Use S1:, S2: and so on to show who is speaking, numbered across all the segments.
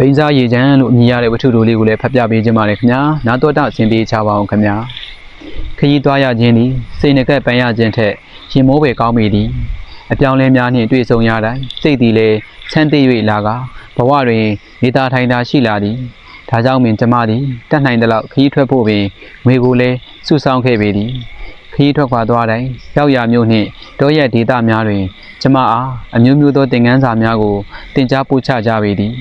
S1: ဘိန်းစားရေချမ်းလို့အမည်ရတဲ့ဝတ္ထုတို့လေးကိုလည်းဖတ်ပြပေးခြင်းပါတယ်ခင်ဗျာနားတော်တာအစဉ်ပေးချပါအောင်ခင်ဗျာခရီးသွားရခြင်းသည်စိတ်နှကပ်ပန်းရခြင်းထက်ရင်မိုးပဲကောင်းမိသည်အပြောင်းလဲများနှင့်တွေ့ဆုံရတိုင်းစိတ်သည်လည်းချမ်းသိ၍လာကဘဝတွင်နေသားထိုင်တာရှိလာသည်ဒါကြောင့်ပင်ကျမသည်တတ်နိုင်သလောက်ခရီးထွက်ဖို့ပင်ငွေကိုလည်းစုဆောင်းခဲ့ပေသည်ခရီးထွက်ခွာသွားတိုင်းရောက်ရမျိုးနှင့်တောရက်ဒေသများတွင် ကျမအားအမျိုးမျိုးသောသင်ခန်းစာများကိုသင်ကြားပို့ချကြပေသည်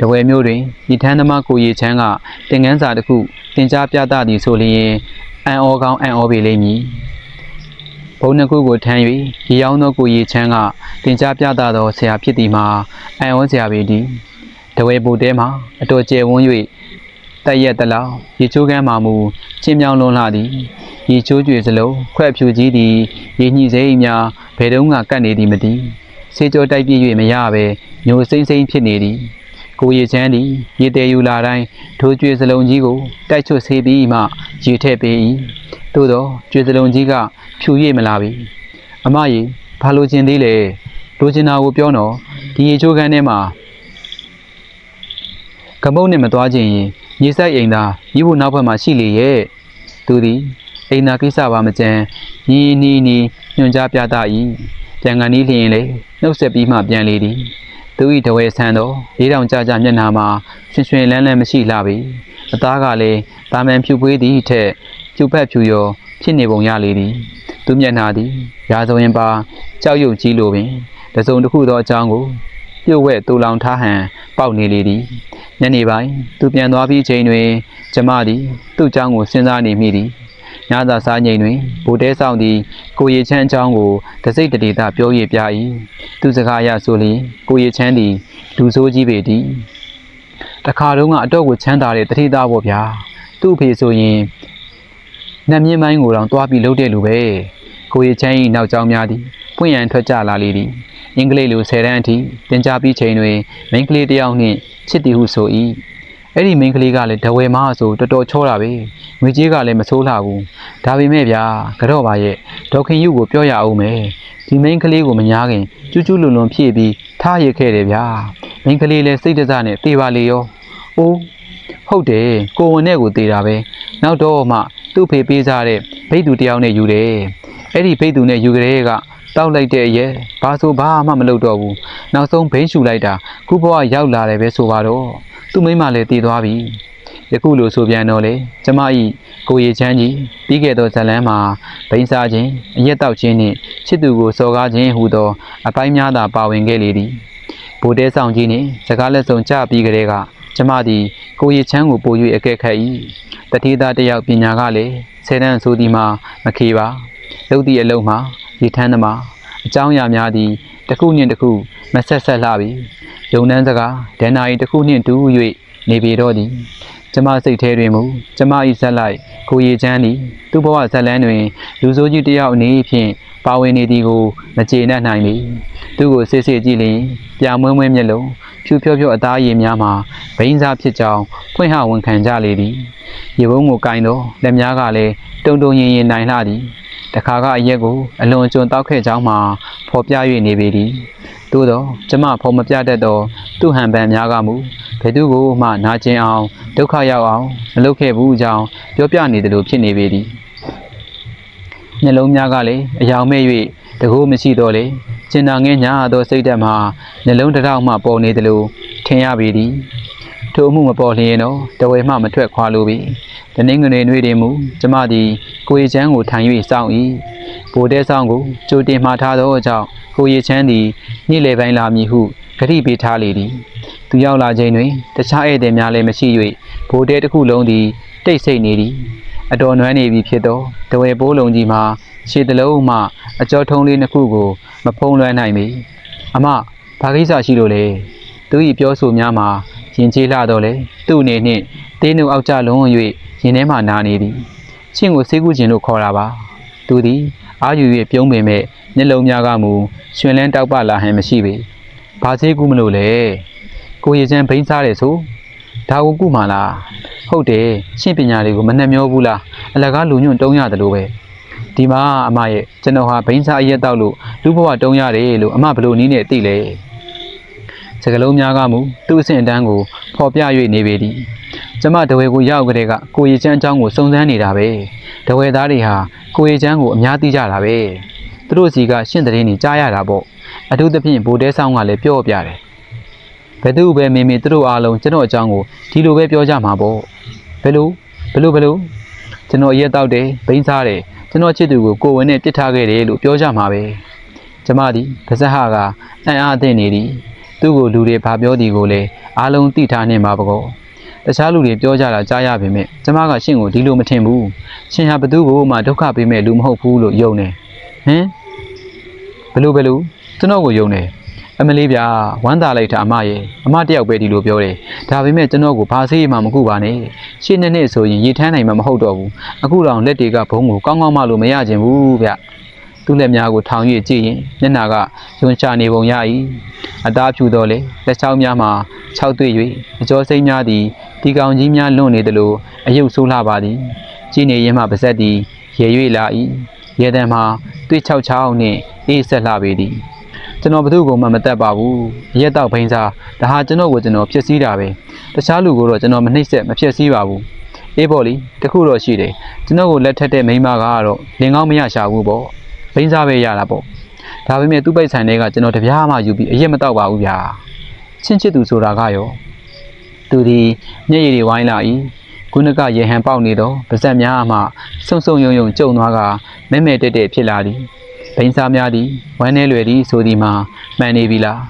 S1: တဝယ်မျိုးတွင်ဤထန်းသမားကိုရီချမ်းကတင်ငန်းစာတစ်ခုတင် जा ပြသသည်ဆိုလျင်အံ့ဩကောင်းအံ့ဩပေလိမ့်မည်ဘုံနှစ်ခုကိုထမ်း၍ရေရောင်းသောကိုရီချမ်းကတင် जा ပြသသောဆရာဖြစ်သည်မှာအံ့ဩစရာပေသည်တဝယ်ပူတဲမှာအတော်ကျယ်ဝန်း၍တက်ရက်တလောက်ရေချိုးကမ်းမှာမူချင်းမြောင်းလွန်လှသည်ရေချိုးကြွေစလုံးခွဲ့ဖြူကြီးသည်ရေညှိစိမ့်များဘယ်တုန်းကကတ်နေသည်မသိစေကြောတိုက်ပြည့်၍မရဘဲညိုစိမ့်စိမ့်ဖြစ်နေသည် ကိုရချမ်းသည်ရေတဲယူလာတိုင်းဒိုးကျွေစလုံးကြီးကိုတိုက်ချွတ်ဆေးပြီးမှရေထည့်ပေး၏သို့သောကျွေစလုံးကြီးကဖြူ၍မလာပြီအမကြီးဘာလို့ကျင်သေးလဲလိုချင်တာကိုပြောတော့ဒီရေချိုးခန်းထဲမှာကမုတ်နဲ့မသွားခြင်းရင်ရေဆိုင်အိမ်သာညီဖို့နောက်ဘက်မှာရှိလေရဲ့သူသည်အိမ်သာကိစ္စပါမကြမ်းညီနီနီညွန်ကြားပြသ၏ပြန်ကန်ဤလျင်လေနှုတ်ဆက်ပြီးမှပြန်လေသည် သူ၏တဝဲဆန်းသောလေးတောင်ကြကြမျက်နှာမှာရွှင်ရွှင်လန်းလန်းမရှိလှပေအသားကလည်းတာမန်ဖြူပွေးသည့်ထက်ကျုပ်ဖက်ဖြူရောဖြစ်နေပုံရလေသည်သူမျက်နှာသည်ရာဇဝင်ပါကြောက်ရွံ့ကြီးလိုပင်တစုံတစ်ခုသောအကြောင်းကိုပြုတ်ဝဲတူလောင်ထားဟန်ပေါက်နေလေသည်ညနေပိုင်းသူပြန်သွားပြီးချိန်တွင် ကျမသည် သူ့အကြောင်းကိုစဉ်းစားနေမိသည် ညသာစားချိန်တွင်ဗိုလ်တဲဆောင်သည်ကိုရီချမ်းအကြောင်းကိုတစိတ်တဒေတာပြောရပြ၏သူစကားအရဆိုလျင်ကိုရီချမ်းသည်လူဆိုးကြီးပေသည်တခါတုန်းကအတော့ကိုချမ်းသာတဲ့တတိသားပေါ့ဗျာသူ့အဖေဆိုရင်နတ်မြင့်ပိုင်းကိုတောင်တွားပြီးလှုပ်တဲ့လူပဲကိုရီချမ်း၏နောက်ကျောင်းများသည်ပွင့်ရန်ထွက်ကြလာလေသည်အင်္ဂလိပ်လိုဆယ်တန်းအထိတင်ကြပြီးချိန်တွင်မိန်းကလေးတစ်ယောက်နှင့်ချစ်သည်ဟုဆို၏ အဲ့ဒီမိန်းကလေးကလည်းဒဝဲမဆိုတော်တော်ချောတာပဲငွေကြေးကလည်းမဆိုးလှဘူးဒါပေမဲ့ဗျာကတော့ပါရဲ့ဒေါက်ခင်ယူကိုပြောရအောင်မယ်ဒီမိန်းကလေးကိုမညာခင်ကျူးကျူးလွန်လွန်ဖြည့်ပြီးထားရခဲ့တယ်ဗျာမိန်းကလေးလည်းစိတ်တစနဲ့တေးပါလေရောအိုးဟုတ်တယ်ကိုဝင်နဲ့ကိုတေးတာပဲနောက်တော့မှသူ့ဖေပေးစားတဲ့ဘိတ်သူတယောက်နဲ့ယူတယ်အဲ့ဒီဘိတ်သူနဲ့ယူကြတဲ့ကတောက်လိုက်တဲ့ရဲ့ဘာဆိုဘာမှမလုပ်တော့ဘူးနောက်ဆုံးဘိန်းရှူလိုက်တာခုဘဝရောက်လာတယ်ပဲဆိုပါတော့ သူ့မိန်းမလည်းတည်သွားပြီယခုလိုဆိုပြန်တော့လေကျမဤကိုရီချမ်းကြီးပြီးခဲ့သောဇလန်းမှာဘိန်းစားခြင်းအရက်တောက်ခြင်းနှင့်ချစ်သူကိုစော်ကားခြင်းဟူသောအပိုင်းများသာပါဝင်ခဲ့လေသည်ဗိုလ်တဲဆောင်ကြီးနှင့်စကားလက်ဆောင်ကြပြီးကြတဲ့ကကျမသည်ကိုရီချမ်းကိုပို၍အကဲခတ်၏တတိသားတစ်ယောက်ပညာကလည်းဆယ်တန်းဆိုသည်မှာမခေပါလုပ်သည့်အလုံးမှာရည်ထမ်းသမား အကြောင်းအရာများသည်တစ်ခုနှင့်တစ်ခုမဆက်ဆက်လှပြီယုံနှန်းစကားဒဏ္ဍာရီတစ်ခုနှင့်တူ၍နေပေတော့သည်ကျမစိတ်ထဲတွင်မူကျမ၏ဇက်လိုက်ကိုရီချမ်းသည်သူ့ဘဝဇက်လန်းတွင် လူဆိုးကြီးတစ်ယောက်အနေဖြင့်ပါဝင်နေသည်ကိုမကျေနပ်နိုင်ပေသူ့ကိုစစ်စစ်ကြည့်လျင်ပြမွဲမွဲမျက်လုံးဖြူဖြောဖြောအသားရည်များမှာဘိန်းစားဖြစ်ကြောင်းဖွင့်ဟဝန်ခံကြလေသည်ရေဘုံကိုကင်တော့လက်များကလည်းတုံတုံရင်ရင်နိုင်လှသည် တခါကအရက်ကိုအလွန်ကျွံတောက်ခဲ့ကြောင်းမှာဖော်ပြ၍နေပေသည်သို့သောကျမဖော်မပြတတ်သောသူ့ဟန်ပန်များကမူဘယ်သူကိုမှနာကျင်အောင်ဒုက္ခရောက်အောင်မလုပ်ခဲ့ဘူးကြောင်းပြောပြနေတယ်လို့ဖြစ်နေပေသည်နှလုံးများကလည်းအယောင်မဲ့၍တကူမရှိတော့လေကျင်နာငဲညာသောစိတ်ဓာတ်မှာနှလုံးတစ်ထောက်မှပေါ်နေတယ်လို့ထင်ရပေသည် ထိုအမှုမပေါ်လျင်တော့တဝဲမှမထွက်ခွာလိုပြီတနင်္ဂနွေနေ့တွင်မူကျမသည်ကိုရီချမ်းကိုထိုင်၍စောင့်၏ဗိုလ်တဲဆောင်ကိုကြိုတင်မှားထားသောကြောင့်ကိုရီချမ်းသည်နေ့လယ်ပိုင်းလာမည်ဟုဂတိပေးထားလေသည်သူရောက်လာချိန်တွင်တခြားဧည့်သည်များလည်းမရှိ၍ဘိုးတဲတစ်ခုလုံးသည်တိတ်ဆိတ်နေသည်အတော်နွမ်းနေပြီဖြစ်သောတဝဲပိုးလုံးကြီးမှာခြေတလုံးမှအကြောထုံးလေးနှစ်ခုကိုမဖုံးလွှမ်းနိုင်ပေအမဘာကိစ္စရှိလို့လဲသူ၏ပြောဆိုများမှာ ရင်ကျေးလာတော့လေသူ့အနေနှင့်တင်းနှုတ်အောက်ကျလုံး၍ရင်ထဲမှနာနေသည်ချင်းကိုဆေးကူးခြင်းလို့ခေါ်တာပါသူသည်အာယူ၍ပြုံးပင်မဲ့မျက်လုံးများကမူရှင်လန်းတောက်ပလာဟန်မရှိပေဘာဆေးကူးမလို့လဲကိုရချမ်းဘိန်းစားတယ်ဆိုဒါကိုကုမှလားဟုတ်တယ်ရှင့်ပညာတွေကိုမနှက်မျောဘူးလားအလကားလူညွန့်တုံးရတယ်လို့ပဲဒီမှာအမရဲ့ကျွန်တော်ဟာဘိန်းစားအရက်တောက်လို့လူဘဝတုံးရတယ်လို့အမဘလို့နီးနဲ့သိလဲ စကလုံးများကမူသူ့အဆင့်အတန်းကိုဖော်ပြ၍နေပေသည်ကျမတဝဲကိုရောက်ကြတဲ့ကကိုရီချမ်းအကြောင်းကိုစုံစမ်းနေတာပဲတဝဲသားတွေဟာကိုရီချမ်းကိုအများသိကြတာပဲသူတို့စီကရှင့်တဲ့နေကြားရတာပေါ့အထူးသဖြင့်ဗိုလ်တဲဆောင်ကလည်းပြောပြတယ်ဘယ်သူပဲမေမေသူတို့အားလုံးကျွန်တော်အကြောင်းကိုဒီလိုပဲပြောကြမှာပေါ့ဘယ်လိုဘယ်လိုဘယ်လိုကျွန်တော်ရက်တောက်တယ်ဘိန်းစားတယ်ကျွန်တော်ချစ်သူကိုကိုယ်ဝင်နဲ့ပြစ်ထားခဲ့တယ်လို့ပြောကြမှာပဲကျမသည်ဗဇက်ဟကအံ့အားသင့်နေသည် သူ့ကိုလူတွေဗာပြောသည်ကိုလည်းအားလုံးသိထားနေမှာပကောတခြားလူတွေပြောကြတာကြားရပေမဲ့ကျမကရှင့်ကိုဒီလိုမထင်ဘူးရှင်ဟာဘသူ့ကိုမှဒုက္ခပေးမဲ့လူမဟုတ်ဘူးလို့ယုံတယ်ဟင်ဘယ်လိုဘယ်လိုကျွန်တော်ကိုယုံတယ်အမလေးဗျာဝမ်းသာလိုက်တာအမရဲ့အမတယောက်ပဲဒီလိုပြောတယ်ဒါပေမဲ့ကျွန်တော်ကိုဘာဆေးမှမကူပါနဲ့ရှင်းနေနေဆိုရင်ရေထမ်းနိုင်မှာမဟုတ်တော့ဘူးအခုတော့လက်တွေကဘုံကိုကောင်းကောင်းမလို့မရခြင်းဘူးဗျ သူ့လက်များကိုထောင်၍ကြည့်ရင်မျက်နှာကယွန်ချနေပုံရ၏အသားဖြူတော့လေလက်ချောင်းများမှာခြောက်သွေ့၍အကျော်စိမ့်များသည်ဒီကောင်ကြီးများလွန့်နေသလိုအယုတ်ဆိုးလှပါသည်ကြည်နေရင်မှပါဆက်သည်ရေ၍လာ၏ရေတံမှာတွေးချောက်ချောင်းနှင့်အေးဆက်လှပေသည်ကျွန်တော်ဘသူ့ကိုမှမတက်ပါဘူးအရက်တော့ဘိန်းစားဒါဟာကျွန်တော်ကိုကျွန်တော်ဖြစ်စည်းတာပဲတခြားလူကိုတော့ကျွန်တော်မနှိမ့်ဆက်မဖြစ်စည်းပါဘူးအေးပေါ့လေတခုတော့ရှိတယ်ကျွန်တော်ကိုလက်ထက်တဲ့မိန်းမကတော့လင်ကောင်းမရရှာဘူးပေါ့ ဘိန်းစားပဲရတာပေါ့ဒါပေမဲ့သူ့ပိုက်ဆိုင်တွေကကျွန်တော်တပြားမှယူပြီးအရက်မတော့ပါဘူးဗျာချင်းချစ်သူဆိုတာကရောသူဒီမျက်ရည်တွေဝိုင်းလာ၏ခုနကရေဟန်ပေါက်နေတော့ပါဇက်များမှဆုံဆုံယုံယုံကြုံသွားကမဲမဲတက်တက်ဖြစ်လာသည်ဘိန်းစားများသည်ဝမ်းနေလွယ်သည်ဆိုသည်မှာမှန်နေပြီလား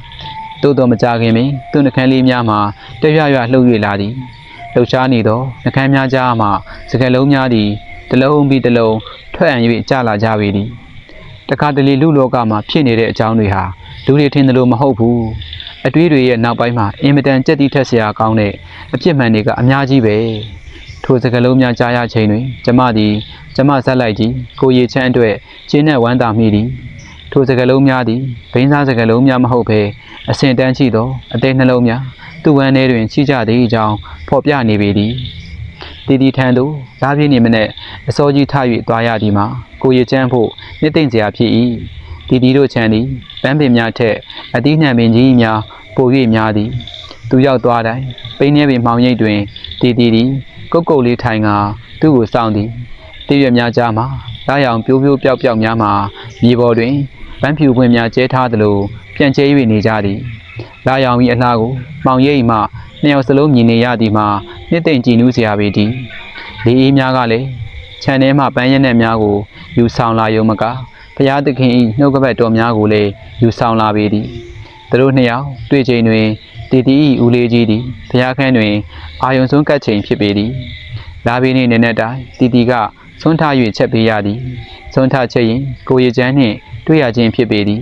S1: တိုးတော့မကြခင်ပင်သူ့နှကန်းလေးများမှာတရွရွလှုပ်၍လာသည်လှုပ်ရှားနေသောနှကန်းများကြားမှစကလုံးများသည်တစ်လုံးပြီးတစ်လုံးထွက်အံ့၍ကျလာကြပေသည် တခါတလေလူလောကမှာဖြစ်နေတဲ့အကြောင်းတွေဟာလူတွေထင်သလိုမဟုတ်ဘူးအတွေးတွေရဲ့နောက်ပိုင်းမှာအင်မတန်ကြက်တိထက်စရာကောင်းတဲ့အဖြစ်မှန်တွေကအများကြီးပဲထိုစကလုံးများကြားရချိန်တွင်ကျမသည်ကျမဆက်လိုက်ကြည့်ကိုရီချမ်းအတွက်ကျင်းနဲ့ဝမ်းသာမိသည်ထိုစကလုံးများသည်ဘိန်းစားစကလုံးများမဟုတ်ဘဲအစင်တန်းရှိသောအသေးနှလုံးများသူ့ဝမ်းထဲတွင်ရှိကြသည့်အကြောင်းဖော်ပြနေပေသည်တီတီထန်သို့လာပြင်းနေမနဲ့အစောကြီးထ၍သွားရသည်မှာ ကိုရချမ်းဖို့နှစ်သိမ့်စရာဖြစ်၏တီတီတို့ချမ်းသည်ပန်းပင်များထက်အသီးနှံပင်ကြီးများပို၍များသည် သူရောက်သွားတိုင်းပိန်းနေပင်မှောင်ရိပ်တွင်တီတီသည်ကုတ်ကုတ်လေးထိုင်ကသူ့ကိုစောင့်သည်တည့်ရွက်များကြားမှာလာရောင်ပြိုးပြိုးပျောက်ပျောက်များမှာမြေပေါ်တွင်ပန်းဖြူပွင့်များကျဲထားသလိုပြန်ကျဲ၍နေကြသည်လာရောင်၏အလှကိုမှောင်ရိပ်မှနှစ်ယောက်စလုံးမြင်နေရသည်မှာနှစ်သိမ့်ကြည်နူးစရာပေသည်လေအေးများကလည်း ခြံထဲမှပန်းရက်နဲ့များကိုယူဆောင်လာယုံမကဘုရားသခင်၏နှုတ်ကပတ်တော်များကိုလည်းယူဆောင်လာပေသည်သူတို့နှစ်ယောက်တွေ့ချိန်တွင်တီတီ၏ဦးလေးကြီးသည်ဘုရားခန်းတွင် အာယုံဆုံးကတ်ချိန်ဖြစ်ပေသည်လာပေနှင့်နည်းနည်းတိုင်းတီတီကဆွန်းထား၍ချက်ပေးရသည်ဆွန်းထားချက်ရင်ကိုရီချမ်းနှင့်တွေ့ရခြင်းဖြစ်ပေသည်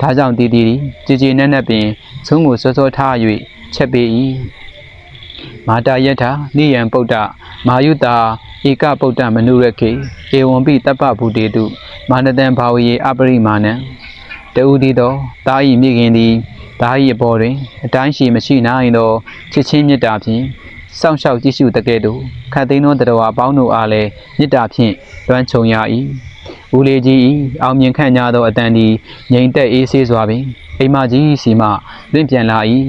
S1: ဒါကြောင့်တီတီသည်ကြည်ကြည်နက်နက်ပင်ဆုံးကိုစောစောထား၍ချက်ပေး၏ မာတာယထာနိယံပုဒ္ဒမာယုတာဧကပုဒ္ဒမနုရခေဧဝံပိတပ္ပဗုတေတုမာနတံဘာဝယေအပရိမာဏံတဦးတည်သောတာဤမိခင်သည်တာဤအပေါ်တွင်အတိုင်းရှိမရှိနိုင်သောချစ်ချင်းမေတ္တာဖြင့်စောင့်ရှောက်ကြည့်ရှုတကဲ့သို့ခတ်သိမ်းသောတရားအပေါင်းတို့အားလည်းမေတ္တာဖြင့်လွှမ်းခြုံရ၏ဦးလေးကြီး၏အောင်မြင်ခံကြသောအတန်ဒီငြိမ်သက်အေးဆေးစွာပင်အိမ်မကြီးစီမှလွင့်ပြန်လာ၏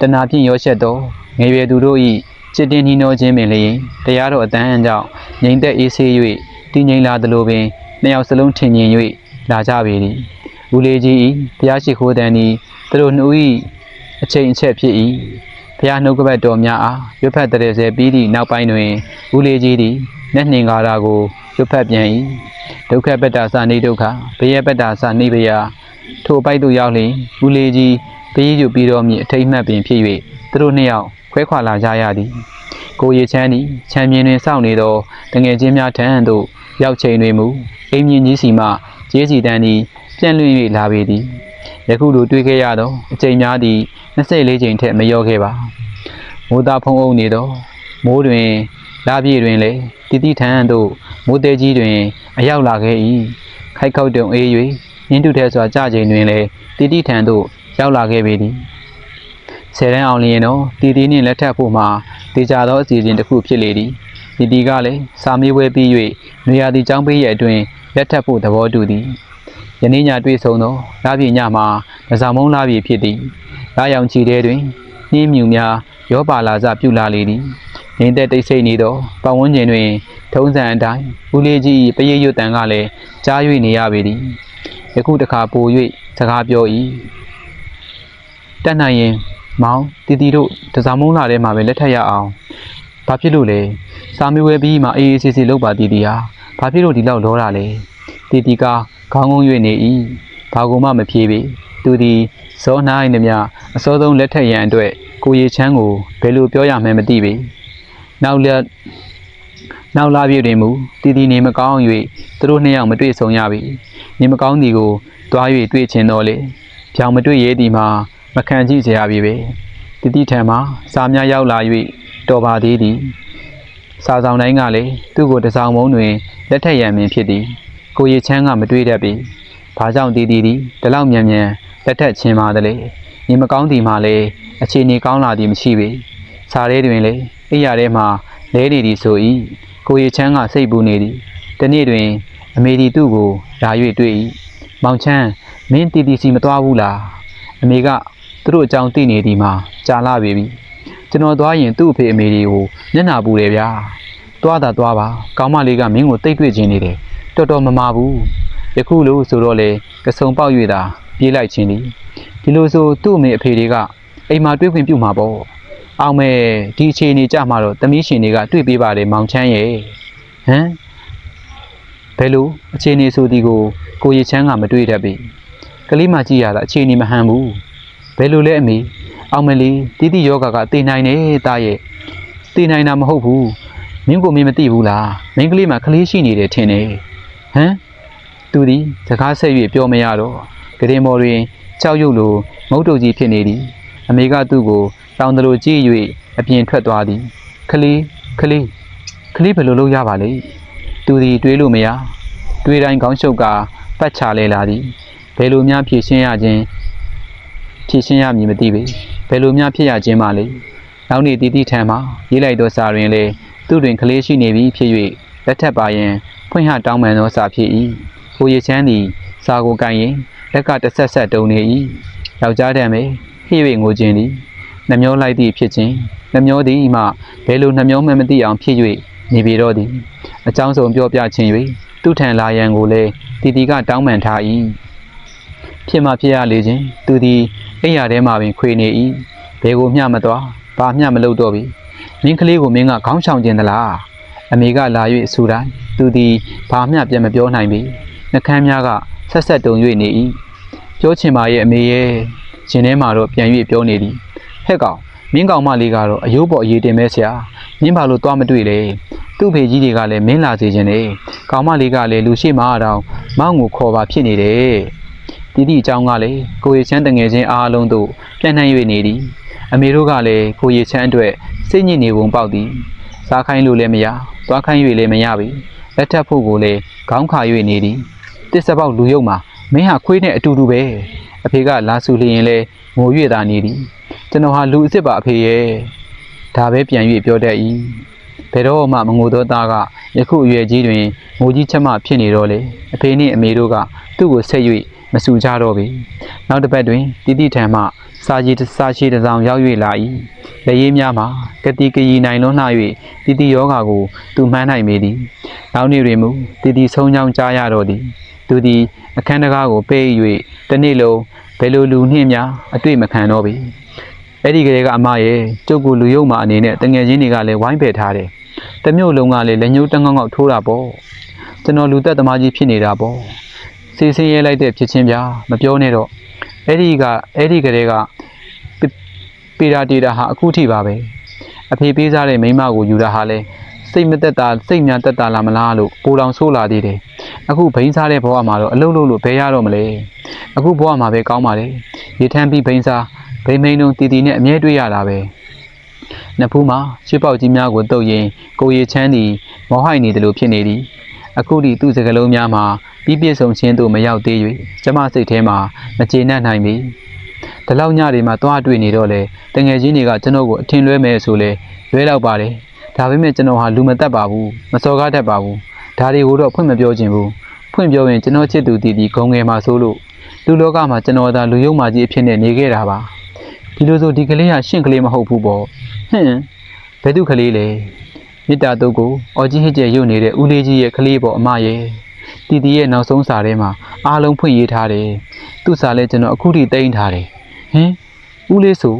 S1: တဏှာဖြင့်ရောရှက်သော ငယ်ရွယ်သူတို့၏จิตတင်နှီးနှောခြင်းပင်လျင်တရားတော်အတန်အံ့ကြောင့်ငြိမ်သက်အေးဆေး၍တည်ငြိမ်လာသလိုပင်နှစ်ယောက်စလုံးထင်မြင်၍လာကြပေသည်ဦးလေးကြီး၏ဘုရားရှိခိုးတန်သည်သူတို့နှစ်ဦး၏အချိန်အချက်ဖြစ်၏ဘုရားနှုတ်ကပတ်တော်များအားရွတ်ဖတ်တဲ့ဆဲပြီးသည့်နောက်ပိုင်းတွင်ဦးလေးကြီးသည်လက်နှင်ကားတာကိုရွတ်ဖတ်ပြန်၏ဒုက္ခပတ္တာစာနေဒုက္ခဘယပတ္တာစာနေဘယထိုပိုက်သို့ရောက်လျင်ဦးလေးကြီးပေးယူပြီးတော့မြည်အထိတ်မှတ်ပင်ဖြစ်၍သူတို့နှစ်ယောက် ခွဲခွာလာကြရသည်ကိုရီချမ်းသည်ချမ်းမြင်တွင်စောင့်နေသောတငယ်ချင်းများထံသို့ရောက်ချိန်တွင်မူအိမ်မြင့်ကြီးစီမှကျေးစီတန်းသည်ပြန့်လွင့်၍လာပေသည်ယခုလိုတွေ့ခဲ့ရသောအချိန်များသည်24ချိန်ထက်မလျော့ခဲ့ပါမိုးသားဖုံးအုပ်နေသောမိုးတွင်လာပြည့်တွင်လည်းတတိထန်သို့မိုးတဲကြီးတွင် အရောက်လာခဲ့၏ခိုက်ခောက်တုံအေး၍ညင်းတုထဲစွာကြချိန်တွင်လည်းတတိထန်သို့ရောက်လာခဲ့ပေသည် ဆယ်တန်းအောင်လျင်တော့တီတီနှင့်လက်ထပ်ဖို့မှာတေချာသောအစီအစဉ်တစ်ခုဖြစ်လေသည်တီတီကလည်းစာမေးပွဲပြီး၍နေရာတီကျောင်းပေးရဲ့အတွင်းလက်ထပ်ဖို့သဘောတူသည်ယနေ့ညတွေ့ဆုံသောလာပြည့်ညမှာဒဇာမုံလာပြည့်ဖြစ်သည်လာရောင်ချီတဲတွင်နှင်းမြူများရောပါလာစပြုလာလေသည်ငင်းတဲ့တိတ်ဆိတ်နေသောပတ်ဝန်းကျင်တွင် ထုံးစံအတိုင်းဦးလေးကြီးပရိတ်ရွတ်တန်ကလည်းကြား၍နေရပေသည်ယခုတခါပို၍စကားပြော၏တက်နိုင်ရင် မောင်တီတီတို့တစားမုံလာထဲမှာပဲလက်ထပ်ရအောင်ဘာဖြစ်လို့လဲစာမေးဝဲပြီးမှအေးအေးဆေးဆေးလုပ်ပါတီတီဟာဘာဖြစ်လို့ဒီလောက်လောတာလဲတီတီကခေါင်းငုံ၍နေ၏ဘာကူမှမဖြေပေသူသည်ဇောနှိုင်းသည်မြအစောဆုံးလက်ထက်ရန်အတွက်ကိုရီချမ်းကိုဘယ်လိုပြောရမှန်းမသိပေနောက်လက်နောက်လာပြည့်တွင်မူတီတီနေမကောင်း၍သူတို့နှစ်ယောက်မတွေ့ဆုံရပြီနေမကောင်းသည်ကိုတွား၍တွေ့ချင်တော့လေကြောင်မတွေ့ရဲသည်မှာ မခံကြည့်ကြရပြီပဲတတိထံမှာစာများရောက်လာ၍တော်ပါသေးသည်စာဆောင်တိုင်းကလည်းသူ့ကိုတဆောင်မုံတွင်လက်ထက်ရံပင်ဖြစ်သည်ကိုရီချမ်းကမတွေးတတ်ပေဘာကြောင့်ဒီဒီဒီဒီလောက်မြန်မြန်လက်ထက်ချင်းပါသလဲညီမကောင်းဒီမှာလည်းအခြေအနေကောင်းလာသည်မရှိပေစာထဲတွင်လည်းအိယာထဲမှာလဲနေသည်ဆို၏ကိုရီချမ်းကစိတ်ပူနေသည်တနေ့တွင် အမေဒီသူ့ကိုဓာ၍တွေ့၏မောင်ချမ်းမင်းတီတီစီမသွားဘူးလားအမေက သူတို့အကြောင်းသိနေသည်မှာကြာလာပြီပြီကျွန်တော်သွားရင်သူ့အဖေအမေတွေကိုမျက်နှာပူတယ်ဗျာသွားတာသွားပါကောင်းမလေးကမင်းကိုတိတ်တွေ့ခြင်းနေတယ်တော်တော်မမာဘူးယခုလို့ဆိုတော့လေကစုံပေါက်၍သာပြေးလိုက်ခြင်းသည်ဒီလိုဆိုသူ့အမေအဖေတွေကအိမ်မှာတွေ့ခွင့်ပြုမှာပေါ့အောင်မဲဒီအခြေအနေကြမှာတော့သမီးရှင်တွေကတွေ့ပေးပါတယ်မောင်ချမ်းရဲ့ဟမ်ဘယ်လိုအခြေအနေဆိုဒီကိုကိုရီချမ်းကမတွေ့တတ်ပြီကလေးမကြည့်ရတာအခြေအနေမဟန်ဘူး ဘယ်လိုလဲအမေအောင်မလေးတီးတီယောဂါကတည်နိုင်တယ်တာရဲ့တည်နိုင်တာမဟုတ်ဘူးမင်းကိုမင်းမသိဘူးလားမင်းကလေးမှကလေးရှိနေတယ်ထင်တယ်ဟမ်သူသည်စကားဆက်၍ပြောမရတော့ဂရင်မော်တွင်ကြောက်ရွံ့လိုငုတ်တုတ်ကြီးဖြစ်နေသည်အမေကသူ့ကိုတောင်းတလို့ကြည့်၍အပြင်ထွက်သွားသည်ကလေးကလေးကလေးဘယ်လိုလုပ်ရပါလဲသူသည်တွေးလို့မရတွေးတိုင်းခေါင်းရှုပ်ကပတ်ချလဲလာသည်ဘယ်လိုများဖြည့်ရှင်းရခြင်း ဖြည့်ရှင်းရမည်မသိပေဘယ်လိုများဖြစ်ရခြင်းပါလဲနောက်နေ့တီတီထံမှရေးလိုက်သောစာတွင်လေသူတွင်ကလေးရှိနေပြီဖြစ်၍လက်ထပ်ပါရင်ဖွင့်ဟတောင်းပန်သောစာဖြစ်၏ကိုရချမ်းသည်စာကိုကန်ရင်လက်ကတစ်ဆက်ဆက်တုံနေ၏ယောက်ျားတံပဲဟိ၍ငိုခြင်းသည်နှမျောလိုက်သည့်ဖြစ်ခြင်းနှမျောသည်မှဘယ်လိုနှမျောမှမသိအောင်ဖြစ်၍နေပြီတော့သည်အကြောင်းစုံပြောပြခြင်း၍သူထံလာရန်ကိုလည်းတီတီကတောင်းပန်ထား၏ဖြစ်မှဖြစ်ရလေခြင်းသူသည် အိမ်ရထဲမှပင်ခွေနေ၏ဘယ်ကိုမျှမသွားဘာမျှမလုပ်တော့ပြီမင်းကလေးကိုမင်းကခေါင်းဆောင်ခြင်းသလားအမေကလာ၍ဆူတိုင်းသူသည်ဘာမျှပြန်မပြောနိုင်ပြီနှကမ်းများကဆက်ဆက်တုံ၍နေ၏ပြောချင်ပါရဲ့အမေရဲ့ရှင်ထဲမှာတော့ပြန်၍ပြောနေသည်ဟဲ့ကောင်မင်းကောင်မလေးကတော့အယိုးပေါ်အရေးတင်မဲဆရာမင်းဘာလို့သွားမတွေ့လဲသူ့ဖေကြီးတွေကလည်းမင်းလာစေခြင်းနဲ့ကောင်မလေးကလည်းလူရှိမှတော့မောင်းကိုခေါ်ပါဖြစ်နေတယ် တီတီအကြောင်းကလည်းကိုရီချမ်းတငယ်ချင်းအားလုံးတို့ပြန်နှံ့၍နေသည်အမေတို့ကလည်းကိုရီချမ်းအတွက်စိတ်ညစ်နေပုံပေါက်သည်စားခိုင်းလို့လည်းမရသွားခိုင်း၍လည်းမရပြီလက်ထပ်ဖို့ကိုလည်းခေါင်းခါ၍နေသည်တစ်စပေါက်လူယုံမှာမင်းဟာခွေးနဲ့အတူတူပဲအဖေကလာဆူလျင်လဲငို၍သာနေသည်ကျွန်တော်ဟာလူအစ်စ်ပါအဖေရဲ့ဒါပဲပြန်၍ပြောတတ်၏ဘယ်တော့မှမငိုသောသားကယခုအရွယ်ကြီးတွင်ငိုကြီးချက်မှဖြစ်နေတော့လေအဖေနှင့်အမေတို့ကသူ့ကိုဆက်၍ မဆူကြတော့ပေနောက်တစ်ပတ်တွင်တိတိထံမှစာကြီးတစ်စာရှိတစ်စောင်ရောက်၍လာ၏လက်ရည်များမှာကတိကရီနိုင်လွန်းလှ၍တိတိယောဂါကိုသူမှန်းနိုင်ပေသည်နောက်နေ့တွင်မူတိတိဆုံးချောင်းကြားရတော့သည်သူသည်အခန်းတကားကိုပေး၍တစ်နေ့လုံးဘယ်လိုလူနှင့်များအတွေ့မခံတော့ပေအဲ့ဒီကလေးကအမရဲ့ကျုပ်ကိုလူယုံမှအနေနဲ့တငယ်ချင်းတွေကလည်းဝိုင်းပယ်ထားတယ်တမျိုးလုံးကလည်းလက်ညှိုးတန်းကောင်းကောက်ထိုးတာပေါ့ကျွန်တော်လူသက်သမားကြီးဖြစ်နေတာပေါ့ စီစင်းရဲလိုက်တဲ့ဖြစ်ချင်းပြမပြောနဲ့တော့အဲ့ဒီကအဲ့ဒီကလေးကပပေရာတီတာဟာအခုထိပါပဲအဖေပေးစားတဲ့မိန်းမကိုယူတာဟာလဲစိတ်မသက်တာစိတ်များသက်တာလားမလားလို့ပူလောင်ဆိုးလာသေးတယ်အခုဘိန်းစားတဲ့ဘဝမှာတော့အလုပ်လုပ်လို့ဘယ်ရတော့မလဲအခုဘဝမှာပဲကောင်းပါလေရေထမ်းပြီးဘိန်းစားဘိန်းမိန်တို့တီတီနဲ့အမြဲတွေ့ရတာပဲနှစ်ဖူးမှာချစ်ပေါက်ကြီးများကိုတုပ်ရင်ကိုရီချမ်းသည်မောဟိုက်နေတယ်လို့ဖြစ်နေသည် အခုဒီသူ့စကလုံးများမှာပြီးပြည့်စုံခြင်းသို့မရောက်သေး၍ကျမစိတ်ထဲမှာမကျေနပ်နိုင်ပြီဒီလောက်ညတွေမှာသွားတွေ့နေတော့လေတငယ်ချင်းတွေကကျွန်တော်ကိုအထင်လွဲမယ်ဆိုလဲလွဲတော့ပါတယ်ဒါပေမဲ့ကျွန်တော်ဟာလူမသက်ပါဘူးမစော်ကားတတ်ပါဘူးဒါတွေကိုတော့ဖွင့်မပြောချင်ဘူးဖွင့်ပြောရင်ကျွန်တော်ချစ်သူတီတီဂုံငယ်မှာဆိုလို့လူလောကမှာကျွန်တော်သာလူယုံမာကြီးအဖြစ်နဲ့နေခဲ့တာပါဒီလိုဆိုဒီကလေးကရှင့်ကလေးမဟုတ်ဘူးပေါ့ဟင်ဘယ်သူကလေးလဲ မေတ္တာတုတ်ကိုအော်ကြီးဟစ်ကျဲရုပ်နေတဲ့ဦးလေးကြီးရဲ့ကလေးပေါ်အမရဲ့တီတီရဲ့နောက်ဆုံးစာထဲမှာအားလုံးဖွင့်ရေးထားတယ်သူ့စာလဲကျွန်တော်အခုထိတိမ့်ထားတယ်ဟင်ဦးလေးဆို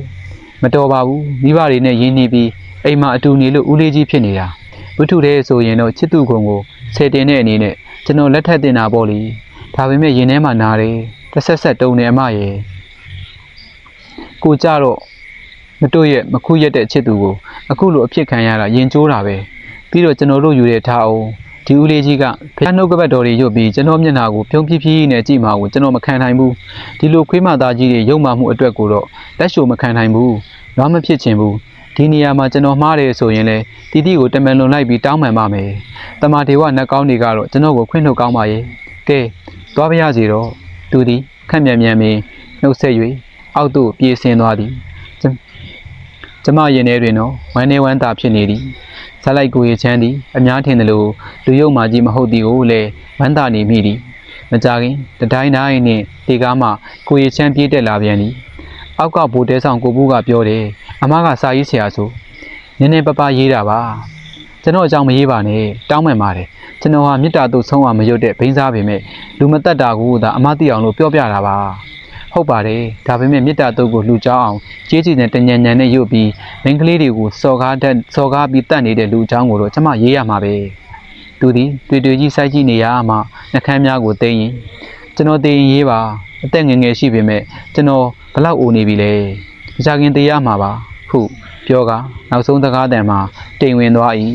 S1: မတော်ပါဘူးမိဘတွေနဲ့ရင်းနှီးပြီးအိမ်မှာအတူနေလို့ဦးလေးကြီးဖြစ်နေတာဝိထုတဲ့ဆိုရင်တော့ချစ်သူကုံကိုဆယ်တင်တဲ့အနေနဲ့ကျွန်တော်လက်ထပ်တင်တာပေါ့လေဒါပေမဲ့ရင်ထဲမှာနာတယ်တစ်ဆက်ဆက်တုံနေအမရဲ့ကိုကြတော့ မတို့ရဲ့မခုရက်တဲ့ချစ်သူကိုအခုလိုအဖြစ်ခံရတာရင်ကျိုးတာပဲပြီးတော့ကျွန်တော်တို့ယူတဲ့ထားအောင်ဒီဦးလေးကြီးကဖျားနှုတ်ကပတ်တော်တွေရုပ်ပြီးကျွန်တော်မျက်နှာကိုပြုံးပြပြနဲ့ကြည့်မှာကိုကျွန်တော်မခံနိုင်ဘူးဒီလိုခွေးမသားကြီးတွေရုပ်မာမှုအတွက်ကိုတော့လက်ရှိုမခံနိုင်ဘူးဘာမှဖြစ်ချင်ဘူးဒီနေရာမှာကျွန်တော်မှားတယ်ဆိုရင်လေတီတီကိုတမန်လွန်လိုက်ပြီးတောင်းပန်ပါမယ်တမတေဝနှက်ကောင်းတွေကတော့ကျွန်တော်ကိုခွင့်ထုတ်ကောင်းပါရဲ့ကဲသွားပါရစီတော့သူသည်ခက်မြန်မြန်ပင်နှုတ်ဆက်၍အောက်သို့ပြေးဆင်းသွားသည် ကျမရင်ထဲတွင်တော့ဝမ်းနေဝမ်းသာဖြစ်နေသည်ဇက်လိုက်ကိုရချမ်းသည်အများထင်သလိုလူယုံမာကြီးမဟုတ်သည်ကိုလည်းဝမ်းသာနေမိသည်မကြခင်တတိုင်းတိုင်းနှင့်ဒီကားမှကိုရချမ်းပြေးတက်လာပြန်သည်အောက်ကဘိုးတဲဆောင်ကိုဘူးကပြောတယ်အမကစာရေးဆရာဆိုနည်းနည်းပပရေးတာပါကျွန်တော်အကြောင်းမရေးပါနဲ့တောင်းပန်ပါတယ်ကျွန်တော်ဟာမေတ္တာတို့ဆုံးအောင်မရွတ်တဲ့ဘိန်းစားပေမဲ့လူမတက်တာကိုသာအမသိအောင်လို့ပြောပြတာပါ ဟုတ်ပါတယ်ဒါပေမဲ့မေတ္တာတုတ်ကိုလှူကြောင်းအောင်ကြေးကြည်နဲ့တညံညံနဲ့ရုပ်ပြီးမိန်းကလေးတွေကိုစော်ကားတတ်စော်ကားပြီးတတ်နေတဲ့လူအကြောင်းကိုတော့ကျမရေးရမှာပဲသူသည်တွေ့တွေ့ကြီးစိုက်ကြည့်နေရမှနှကမ်းများကိုသိရင်ကျွန်တော်သိရင်ရေးပါအသက်ငယ်ငယ်ရှိပေမဲ့ကျွန်တော်ဘလောက်အိုနေပြီလဲမကြခင်သိရမှာပါဟုပြောကနောက်ဆုံးစကားတန်မှာတိမ်ဝင်သွား၏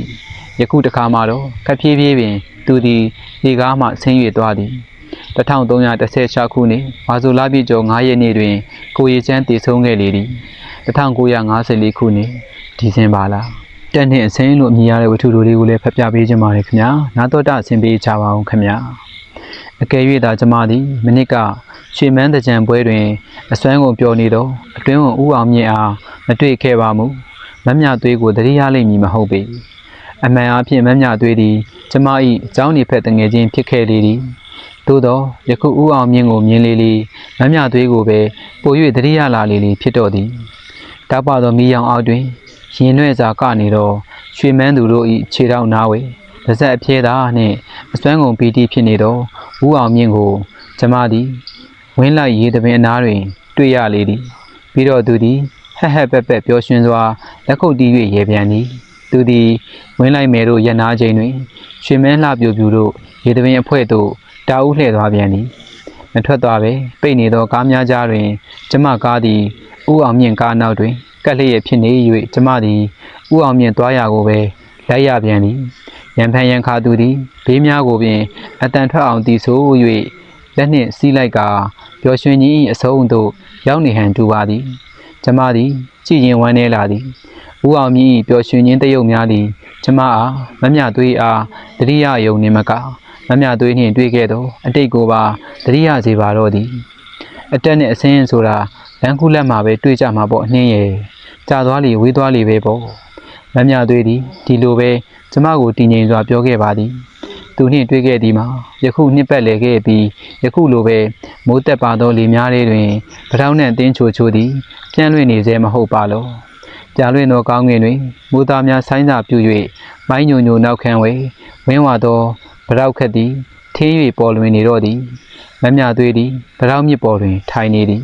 S1: ယခုတစ်ခါမှတော့ခက်ဖြည်းဖြည်းပင် သူသည်ဒီကားမှဆင်း၍သွားသည် 1316ခုနှစ်ဝါဆိုလပြည့်ကျော်9ရက်နေ့တွင် ကိုရီချမ်းတည်ဆုံးခဲ့လေသည်1954ခုနှစ်ဒီဇင်ဘာလတက်နှင့်အစင်းလို့အမည်ရတဲ့ဝတ္ထုတို့လေးကိုလည်းဖတ်ပြပေးခြင်းပါတယ်ခင်ဗျာနာတော်တာဆင်ပေးချပါအောင်ခင်ဗျာအကယ်၍သာကျမသည်မနစ်ကရွှေမန်းတကြံပွဲတွင်အစွမ်းကုန်ပျော်နေသောအတွင်းဝန်ဦးအောင်မြင့်အားမတွေ့ခဲ့ပါမူမမြသွေးကိုတတိယလိမ့်မည်မဟုတ်ပေအမှန်အဖြစ်မမြသွေးသည်ကျမ၏အကြောင်းနေဖက်တငယ်ချင်းဖြစ်ခဲ့လေသည် သို့သောယခုဦးအောင်မြင့်ကိုမြင်လေလေမမြသွေးကိုပဲပို၍တရိယာလာလေလေဖြစ်တော့သည်တောက်ပသောမီးရောင်အောက်တွင်ရင်နှဲ့စာကနေတော့ရွှေမန်းသူတို့၏ခြေထောက်နားဝေပါဇက်အပြဲသားနှင့်အစွမ်းကုန်ပီတိဖြစ်နေသောဦးအောင်မြင့်ကိုကျမသည်ဝင်းလိုက်ရေးသပင်အနားတွင် တွေ့ရလေသည်ပြီးတော့သူသည်ဟက်ဟက်ပက်ပက်ပျော်ရွှင်စွာလက်ခုပ်တီး၍ရေပြန်သည်သူသည်ဝင်းလိုက်မယ်တို့ရနာချိန်တွင်ရွှေမန်းလှပြူပြူတို့ရေသပင်အဖွဲ့သို့ တာဦးလှည့်သွားပြန်သည်မထွက်သွားပဲပိတ်နေသောကားများကြားတွင် ကျမကားသည်ဥအောင်မြင့်ကားနောက်တွင်ကက်လျက်ဖြစ်နေ၍ကျမသည်ဥအောင်မြင့်သွားရာကိုပဲလိုက်ရပြန်သည်ရန်ဖန်ရန်ခါသူသည်ဘေးများကိုပင်အတန်ထွက်အောင်တီဆို၍လက်နှင့်စီးလိုက်ကပျော်ရွှင်ကြီး၏အဆုံးသို့ရောက်နေဟန်တူပါသည်ကျမသည်ကြည်ရင်ဝမ်းနေလာသည်ဥအောင်မြင့်၏ပျော်ရွှင်ခြင်းတရုပ်များသည်ကျမအားမမျှသွေးအားတတိယယုံနေမက မမြသွေးနှင့်တွေ့ခဲ့သောအတိတ်ကိုပါတတိယစေပါတော့သည်အတက်နဲ့အစင်းဆိုတာလမ်းခုလက်မှာပဲတွေ့ကြမှာပေါ့အနှင်းရဲ့ကြာသွားလီဝေးသွားလီပဲပေါ့မမြသွေးသည်ဒီလိုပဲကျမကိုတည်ငြိမ်စွာပြောခဲ့ပါသည်သူနှင့်တွေ့ခဲ့သည်မှာယခုနှစ်ပတ်လည်ခဲ့ပြီးယခုလိုပဲမိုးတက်ပါသောလေများလေးတွင်ပထောင်းနှင့်အတင်းချိုချိုသည်ပြန့်လွင့်နေစေမဟုတ်ပါလောပြလွင့်သောကောင်းကင်တွင်မိုးသားများဆိုင်းစာပြူ၍မိုင်းညိုညိုနောက်ခံဝဲဝင်းဝါသော ဗရောက်ခက်သည်ထင်း၍ပေါ်လွင်နေတော့သည်မမြသွေးသည်ဗရောက်မြစ်ပေါ်တွင် ထိုင်နေသည်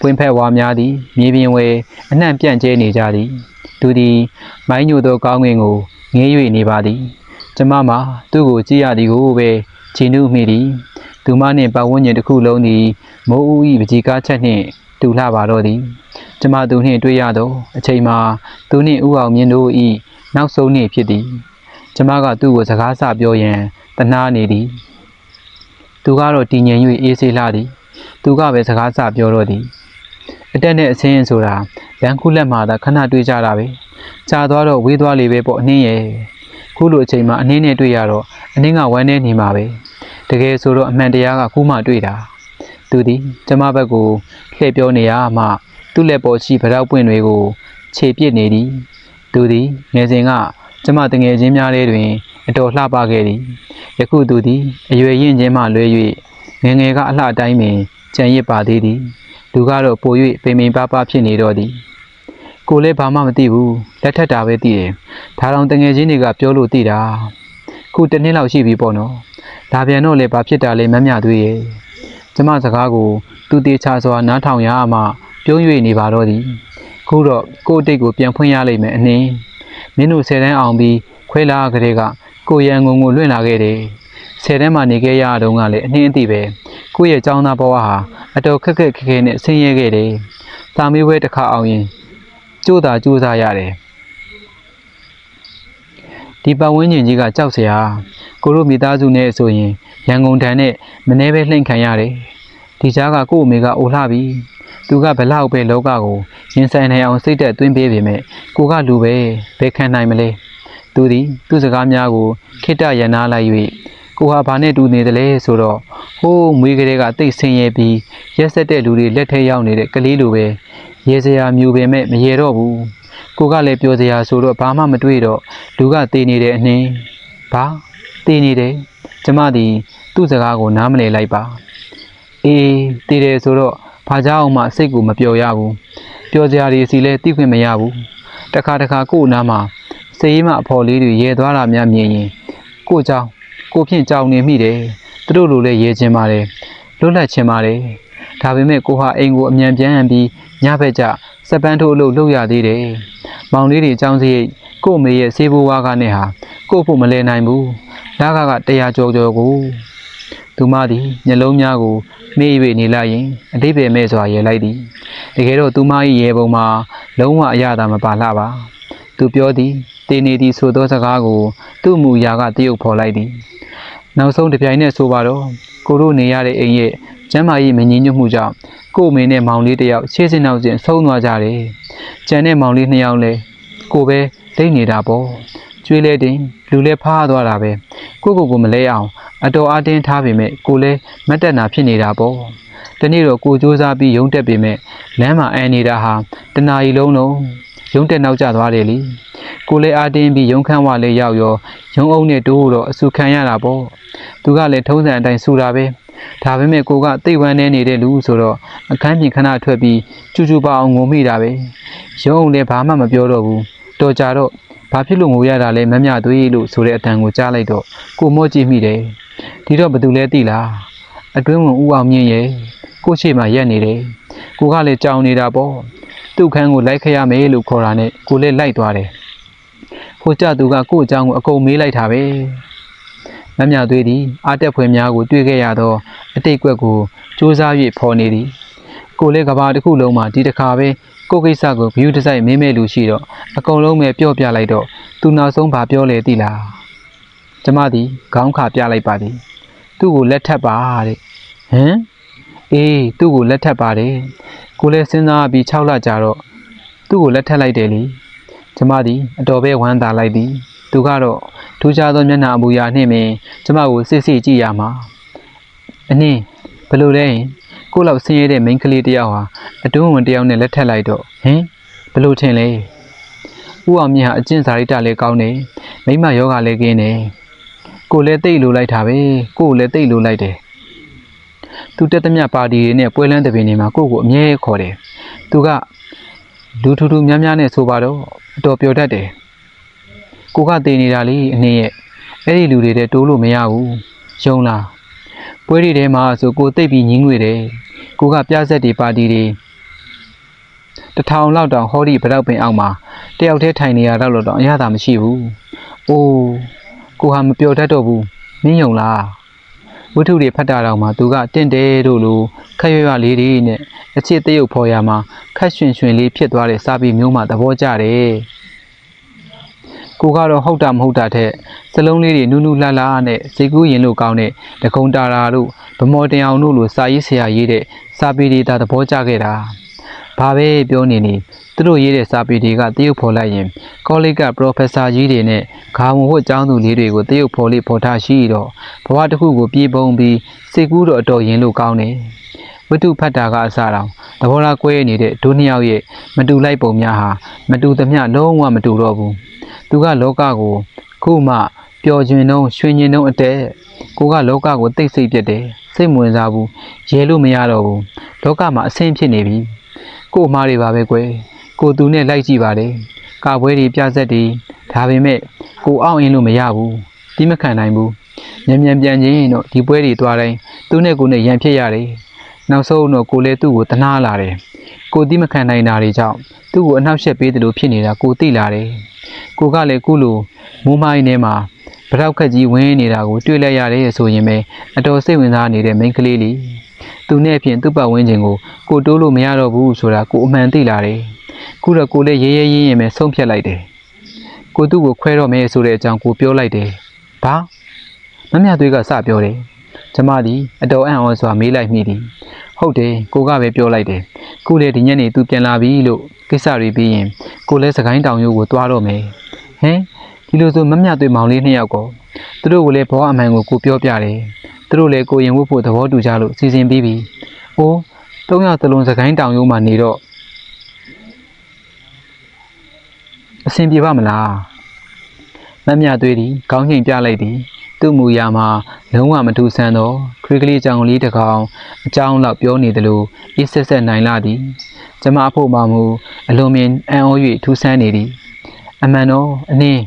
S1: ပွင့်ဖက်ဝါများသည်မြေပြင်ဝဲအနှံ့ပြန့်ကျဲနေကြသည်သူသည် မိုင်းညိုသောကောင်းငင်ကိုငေး၍နေပါသည်ကျမမှာသူ့ကိုကြည့်ရသည်ကိုပဲခြေနှုမိသည်သူမနှင့်ပတ်ဝန်းကျင်တစ်ခုလုံးသည်မိုးဦး၏ပကြီးကားချက်နှင့်တူလှပါတော့သည်ကျမသူနှင့်တွေ့ရသောအချိန်မှာသူနှင့်ဥအောင်မြင့်တို့၏နောက်ဆုံးနေ့ဖြစ်သည် ကျမကသူ့ကိုစကားဆပြောရန်တနာနေသည်သူကတော့တည်ငြိမ်၍အေးဆေးလှသည် သူကပဲစကားဆပြောတော့သည်အတက်နဲ့အစင်းဆိုတာလမ်းခုလက်မှာသာခဏတွေ့ကြတာပဲကြာသွားတော့ဝေးသွားလေပဲပေါ့အနှင်းရဲ့ခုလိုအချိန်မှာအနှင်းနဲ့တွေ့ရတော့အနှင်းကဝမ်းနေနေမှာပဲတကယ်ဆိုတော့အမှန်တရားကခုမှတွေ့တာသူသည်ကျမဘက်ကိုလှည့်ပြောနေရမှသူ့လက်ပေါ်ရှိဗရောက်ပွင့်တွေကိုခြေပစ်နေသည်သူသည်ငယ်စဉ်က ကျမတငယ်ချင်းများလေးတွင်အတော်လှပခဲ့သည်ယခုသူသည်အရွယ်ရင့်ချင်းမှလွဲ၍ငယ်ငယ်ကအလှအတိုင်းပင်ကြံရစ်ပါသေးသည်လူကတော့ပို၍ပိန်ပိန်ပါးပါးဖြစ်နေတော့သည်ကိုလည်းဘာမှမသိဘူးလက်ထက်တာပဲသိတယ်ဒါတောင်တငယ်ချင်းတွေကပြောလို့သိတာခုတစ်နှစ်လောက်ရှိပြီပေါ့နော်ဒါပြန်တော့လေဘာဖြစ်တာလဲမမြသွေးရဲ့ကျမစကားကိုသူတေချာစွာနားထောင်ရမှပြုံး၍နေပါတော့သည်ခုတော့ကိုယ့်အတိတ်ကိုပြန်ဖွင့်ရလိမ့်မယ်အနှင်း မင်းတို့ဆယ်တန်းအောင်ပြီးခွဲလာကလေးကကိုရန်ကုန်ကိုလွင့်လာခဲ့တယ်ဆယ်တန်းမှာနေခဲ့ရတော့ကလည်းအနှင်းအသိပဲကိုယ့်ရဲ့ចောင်းသားဘဝဟာအတော်ခက်ခက်ခဲခဲနဲ့ဆင်းရဲခဲ့တယ်တာမေးဝဲတစ်ခါအောင်ရင်ကြိုးသာကြိုးစားရတယ်ဒီပတ်ဝန်းကျင်ကြီးကကြောက်စရာကိုတို့မိသားစုနဲ့ဆိုရင်ရန်ကုန်တန်နဲ့မနှဲပဲလှိမ့်ခံရတယ်ဒီကြားကကို့အမေကအိုလှပြီ သူကဘလောက်ပဲလောကကိုရင်ဆိုင်နိုင်အောင်စိတ်သက်သွင်းပေးပေမဲ့ကိုကလူပဲဘယ်ခံနိုင်မလဲသူသည်သူ့စကားများကိုခိတ္တရနာလိုက်၍ကိုဟာဘာနဲ့တူနေတယ်လဲဆိုတော့ဟိုးမွေးကလေးကတိတ်ဆင်းရဲပြီးရက်ဆက်တဲ့လူတွေလက်ထဲရောက်နေတဲ့ကလေးလိုပဲရေစရာမျိုးပဲမဲ့မရေတော့ဘူးကိုကလည်းပြောစရာဆိုတော့ဘာမှမတွေ့တော့လူကတေးနေတဲ့အနှင်းဘာတေးနေတယ်ကျမသည်သူ့စကားကိုနားမလည်လိုက်ပါအေးတေးတယ်ဆိုတော့ ဘာကြောင့်မှစိတ်ကိုမပျော်ရဘူးပျော်စရာတွေစီလဲသိခွင့်မရဘူးတခါတခါကို့နားမှာစေးမအဖော်လေးတွေရေသွားတာများမြင်ရင်ကို့ကြောင့်ကိုဖြင့်ကြောင်နေမိတယ်သူတို့လိုလဲရေချင်ပါတယ်လွတ်လပ်ချင်ပါတယ်ဒါပေမဲ့ကိုဟာအိမ်ကိုအမြန်ပြန်ပြီးညဘက်ကျစက်ပန်းထိုးအလုပ်လုပ်ရသေးတယ်။မောင်လေးတွေအကြောင်းစရိတ်ကို့အမေရဲ့စေးဘိုးဝါးကနဲ့ဟာကို့ဖို့မလဲနိုင်ဘူး။လကကတရားကြောကြောကို သူမသည်မျက်လုံးများကိုမေ့၍နေလိုက်ရင်အတိပ္ပယ်မဲ့စွာရဲလိုက်သည်။တကယ်တော့သူမ၏ရဲပုံမှာလုံးဝအရသာမပါလှပါ။သူပြောသည်တေနေသည်ဆိုသောစကားကို သူ့မူရာကတရုပ်ဖော်လိုက်သည်။နောက်ဆုံးတစ်ပြိုင်နက်ဆိုပါတော့ကိုတို့နေရတဲ့အိမ်ရဲ့ကျမ်းမာရေးမငြင်းညွတ်မှုကြောင့်ကို့အမေနဲ့မောင်လေးတစ်ယောက်ရှေ့စင်နောက်စင်ဆုံးသွားကြတယ်။ကျန်တဲ့မောင်လေးနှစ်ယောက်လည်းကိုပဲလိမ့်နေတာပေါ့။ကျွေးလဲတင်လူလဲဖားသွားတာပဲ။ကိုကိုကိုမလဲအောင် အတော်အတင်းထားပေမဲ့ကိုလဲမတ်တက်နာဖြစ်နေတာပေါ့။တနေ့တော့ကိုစူးစမ်းပြီးရုံတက်ပေမဲ့လမ်းမှာအန်နေတာဟာတနာရီလုံးလုံးရုံတက်နောက်ကျသွားတယ်လी။ကိုလဲအားတင်းပြီးရုံခန်းဝလေးရောက်ရောရုံအုံနဲ့တိုးတော့အဆူခံရတာပေါ့။သူကလည်းထုံးစံအတိုင်းဆူတာပဲ။ဒါပေမဲ့ကိုကတိတ်ဝမ်းနေနေတဲ့လူဆိုတော့အခန်းပြင်ခဏထွက်ပြီးကျူကျူပါအောင်ငုံမိတာပဲရုံးလည်းဘာမှမပြောတော့ဘူးတော်ကြတော့ ဘာဖြစ်လို့ငိုရတာလဲမမြသွေးလို့ဆိုတဲ့အတန်ကိုကြားလိုက်တော့ကိုမော့ကြည့်မိတယ်ဒီတော့ဘသူလဲသိလားအတွင်းဝင်ဦးအောင်မြင့်ရဲ့ကိုရှိမှရက်နေတယ်ကိုကလည်းကြောင်နေတာပေါ့သူ့ခန်းကိုလိုက်ခရမယ်လို့ခေါ်တာနဲ့ကိုလည်းလိုက်သွားတယ်ဟိုကြသူကကို့အကြောင်းကိုအကုန်မေးလိုက်တာပဲမမြသွေးသည်အာတက်ဖွယ်များကိုတွေ့ခဲ့ရသောအတိတ်ကွက်ကိုစူးစမ်း၍ဖော်နေသည်ကိုလည်းကဘာတစ်ခုလုံးမှာဒီတစ်ခါပဲ ကိုယ့်ကိစ္စကို view တစ်စိုက်မင်းမဲ့လူရှိတော့အကုန်လုံးပဲပြော့ပြလိုက်တော့သူနောက်ဆုံးဘာပြောလဲသိလားကျမသည်ခေါင်းခါပြလိုက်ပါသည်သူ့ကိုလက်ထပ်ပါတဲ့ဟမ်အေးသူ့ကိုလက်ထပ်ပါတယ်ကိုလည်းစဉ်းစားပြီး6လကြာတော့သူ့ကိုလက်ထပ်လိုက်တယ်လေကျမသည်အတော်ပဲဝမ်းသာလိုက်သည်သူကတော့ထူးခြားသောမျက်နှာအမူအရာနှင့်ပင်ကျမကိုစစ်စစ်ကြည့်ရမှာအနည်းဘယ်လိုလဲဟင် ကိုယ့်လောက်ဆင်းရဲတဲ့မိန်းကလေးတစ်ယောက်ဟာအတွင်းဝင်တစ်ယောက်နဲ့လက်ထပ်လိုက်တော့ဟင်ဘယ်လိုထင်လဲဦးအောင်မြင့်ဟာအကျင့်စာရိတ္တလည်းကောင်းတယ်မိမယောဂလည်းကင်းတယ်ကိုယ်လည်းတိတ်လိုလိုက်တာပဲကိုယ်လည်းတိတ်လိုလိုက်တယ်သူတက်သမျှပါတီတွေနဲ့ပွဲလန်းတပင်တွေမှာကိုယ့်ကိုအမြဲခေါ်တယ်သူကလူထူထူများများနဲ့ဆိုပါတော့အတော်ပျော်တတ်တယ်ကိုကတည်နေတာလေအနည်းရဲ့အဲ့ဒီလူတွေတဲ့တိုးလို့မရဘူးယုံလား ပွဲတွေထဲမှာဆိုကိုတိတ်ပြီးညင်းငွေတယ်ကိုကပြဆက်တွေပါတီတွေတစ်ထောင်လောက်တောင်ဟောဒီဗရောက်ပင်အောက်မှာတယောက်တည်းထိုင်နေရတော့လို့တော့အရသာမရှိဘူးအိုးကိုဟာမပြောတတ်တော့ဘူးမင်းယုံလားဝိထုတွေဖတ်တာတော့မှသူကတင့်တယ်တို့လိုခက်ရွရွလေးတွေနဲ့အချစ်တရုပ်ဖော်ရမှာခက်ရွှင်ရွှင်လေးဖြစ်သွားတဲ့စာပေမျိုးမှသဘောကျတယ် ကိုကတော့ဟုတ်တာမဟုတ်တာထက်စလုံးလေးတွေနူးနူးလှလှနဲ့စိတ်ကူးရင်လို့ကောင်းတဲ့ဒကုံတာရာတို့ဗမော်တင်အောင်တို့လိုစာရေးဆရာရေးတဲ့စာပေတွေဒါသဘောကျခဲ့တာဘာပဲပြောနေနေသူတို့ရေးတဲ့စာပေတွေကတရုပ်ဖော်လိုက်ရင်ကောလိပ်ကပရိုဖက်ဆာကြီးတွေနဲ့ဂါမဝတ်ကျောင်းသူလေးတွေကိုတရုပ်ဖော်လေးဖော်ထားရှိတော့ဘဝတစ်ခုကိုပြေပုံပြီးစိတ်ကူးတော့အတော်ရင်လို့ကောင်းတယ်ဝတ္ထုဖတ်တာကအစတောင်သဘောထားကွဲနေတဲ့ဒုနှစ်ယောက်ရဲ့မတူလိုက်ပုံများဟာမတူသမျှလုံးဝမတူတော့ဘူး သူကလောကကိုခုမှပျော်ခြင်းနှုံးရွှင်ခြင်းနှုံးအတဲ့ကိုကလောကကိုတိတ်ဆိတ်ပြတ်တယ်စိတ်မဝင်စားဘူးရဲလို့မရတော့ဘူးလောကမှာအဆင်းဖြစ်နေပြီကို့အမားတွေပါပဲကွယ်ကိုသူနဲ့လိုက်ကြည့်ပါတယ်ကာပွဲတွေပြဆက်တွေဒါပေမဲ့ကိုအောင်အင်းလို့မရဘူးတိမခံနိုင်ဘူးညံညံပြန်ချင်းတော့ဒီပွဲတွေသွားတိုင်းသူနဲ့ကိုနဲ့ရန်ဖြစ်ရတယ်နောက်ဆုံးတော့ကိုလည်းသူ့ကိုတနာလာတယ် ကိုတိမခံနိုင်တာတွေကြောင့်သူ့ကိုအနှောက်အယှက်ပေးတယ်လို့ဖြစ်နေတာကိုသိလာတယ်ကိုကလည်းကုလိုမိုးမိုင်းထဲမှာဗရောက်ခက်ကြီးဝင်းနေတာကိုတွေ့လိုက်ရတယ်ဆိုရင်ပဲအတော်စိတ်ဝင်စားနေတဲ့မိန်းကလေးလေးသူနဲ့အပြင်သူ့ပတ်ဝန်းကျင်ကိုကိုတိုးလို့မရတော့ဘူးဆိုတာကိုအမှန်သိလာတယ်ခုတော့ကိုလည်းရဲရဲရင်းရင်ပဲဆုံးဖြတ်လိုက်တယ်ကိုသူ့ကိုခွဲတော့မယ်ဆိုတဲ့အကြောင်းကိုပြောလိုက်တယ်။ဘာမမြသွေးကစပြောတယ်။ကျမသည်အတော်အံ့ဩစွာမေးလိုက်မိသည်။ ဟုတ်တယ်ကိုကပဲပြောလိုက်တယ်။ခုလေဒီညနေသူပြန်လာပြီလို့ကိစ္စတွေပြီးရင်ကိုလည်းစကိုင်းတောင်ရိုးကိုသွားတော့မယ်။ဟင်ဒီလိုဆိုမမြသွေးမောင်လေးနှစ်ယောက်ကောသူတို့ကိုလည်းဘောအမှန်ကိုကိုပြောပြတယ်။သူတို့လည်းကိုရင်ဝတ်ဖို့သဘောတူကြလို့စီစဉ်ပြီးပြီ။အိုးသုံးယောက်သလုံးစကိုင်းတောင်ရိုးမှာနေတော့အဆင်ပြေပါမလား။မမြသွေးသည်ခေါင်းငိမ်ပြလိုက်သည် သူ့မူရာမှာလုံးဝမထူဆန်းသောခရီးကလေးကြောင်လေးတစ်ကောင်အကြောင်းလောက်ပြောနေသလိုအေးဆက်ဆက်နိုင်လာသည်ကျမအဖို့မှမူအလွန်ပင်အံ့ဩ၍ထူဆန်းနေသည်အမှန်တော့အနည်း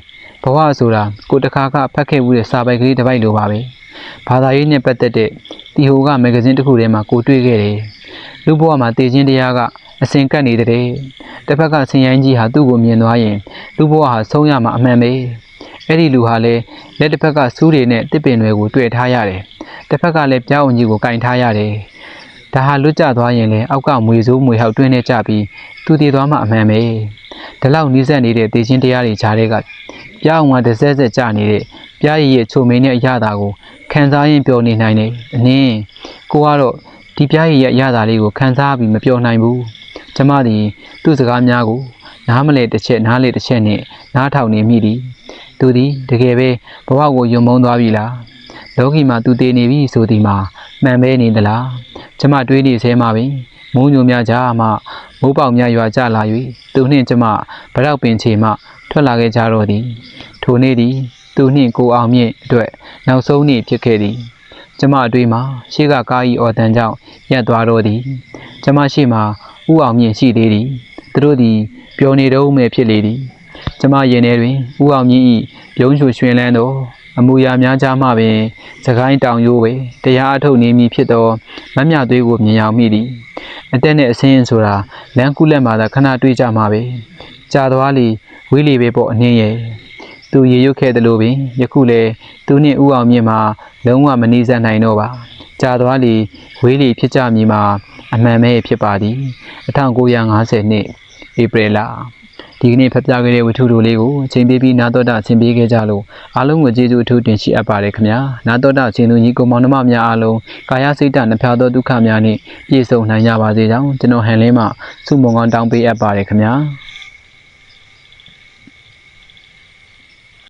S1: ဘဝဆိုတာကိုတခါကဖတ်ခဲ့မှုတဲ့စာပိုက်ကလေးတစ်ပိုက်လိုပါပဲဘာသာရေးနဲ့ပတ်သက်တဲ့တီဟိုကမဂ္ဂဇင်းတစ်ခုထဲမှာကိုတွေ့ခဲ့တယ်လူဘဝမှာတည်ခြင်းတရားကအစဉ်ကပ်နေတဲ့တစ်ဖက်ကဆင်ရိုင်းကြီးဟာသူ့ကိုမြင်သွားရင်လူဘဝဟာဆုံးရမှာအမှန်ပဲ အဲ့ဒီလူဟာလည်းလက်တစ်ဖက်ကစူးတွေနဲ့တစ်ပင်တွေကိုတွေ့ထားရတယ်တစ်ဖက်ကလည်းပြောင်းအောင်ကြီးကိုကင်ထားရတယ်ဒါဟာလွတ်ကျသွားရင်လည်းအောက်ကမွေစိုးမွေဟောက်တွင်းနေကြပြီးသူတည်သွားမှအမှန်ပဲဒီလောက်နီးစပ်နေတဲ့တည်ခြင်းတရားတွေကြားတွေကပြောင်းအောင်ကတစ်ဆက်ဆက်ကြနေတဲ့ပြားရည်ရဲ့ချုံမင်းနဲ့အရသာကိုခံစားရင်ပျော်နေနိုင်တယ်အနည်းကိုကတော့ဒီပြားရည်ရဲ့အရသာလေးကိုခံစားပြီးမပျော်နိုင်ဘူးကျမသည်သူ့စကားများကိုနားမလဲတစ်ချက်နားလေတစ်ချက်နဲ့နားထောင်နေမိသည် သူသည်တကယ်ပဲဘဝကိုယုံမုန်းသွားပြီလားလောကီမှာသူတည်နေပြီဆိုသည်မှာမှန်ပဲနေသလားကျမတွေးနေဆဲမှာပင်မိုးညိုများကြားမှမိုးပေါက်များရွာကျလာ၍သူနှင့်ကျမဗရောက်ပင်ချေမှထွက်လာခဲ့ကြတော့သည်ထိုနေ့သည်သူနှင့်ကိုအောင်မြင့်အတွက်နောက်ဆုံးနေ့ဖြစ်ခဲ့သည်ကျမအတွေ့မှာရှေ့ကကားဤအော်တန်ကြောင့်ရက်သွားတော့သည်ကျမရှိမှဥအောင်မြင့်ရှိသေးသည်သူတို့သည်ပျော်နေတော့မဲ့ဖြစ်လေသည် ကျမရင်ထဲတွင်ဥအောင်မြင့်ဤပြုံးချွရွှင်လန်းသောအမူအရာများကြားမှပင်စကိုင်းတောင်ရိုးပဲတရားအထုတ်နေမည်ဖြစ်သောမတ်မြသွေးကိုမြင်ရောက်မိသည်အတက်နဲ့အစင်းဆိုတာလမ်းကူးလက်မှာသာခဏတွေ့ကြမှာပဲကြာသွားလေဝေးလေပဲပေါ့အနှင်းရဲ့သူရေရွတ်ခဲ့တယ်လို့ပင်ယခုလေသူနှင့်ဥအောင်မြင့်မှာလုံးဝမနှီးစပ်နိုင်တော့ပါကြာသွားလီဝေးလီဖြစ်ကြမည်မှာအမှန်ပဲဖြစ်ပါသည်1950နှစ်ဧပြီလ ဒီကနေ့ဖတ်ပြခဲ့တဲ့ဝတ္ထုတို့လေးကိုအချိန်ပေးပြီးနာတော်တာဆင်ပေးခဲ့ကြလို့အားလုံးကိုကျေးဇူးအထူးတင်ရှိအပ်ပါတယ်ခင်ဗျာနာတော်တာရှင်သူကြီးကိုမောင်နှမများအားလုံးကာယစိတ်ဓာတ်နှဖျားသောဒုက္ခများနှင့်ပြည့်စုံနိုင်ကြပါစေကြောင်းကျွန်တော်ဟန်လင်းမှဆုမွန်ကောင်းတောင်းပေးအပ်ပါတယ်ခင်ဗျာ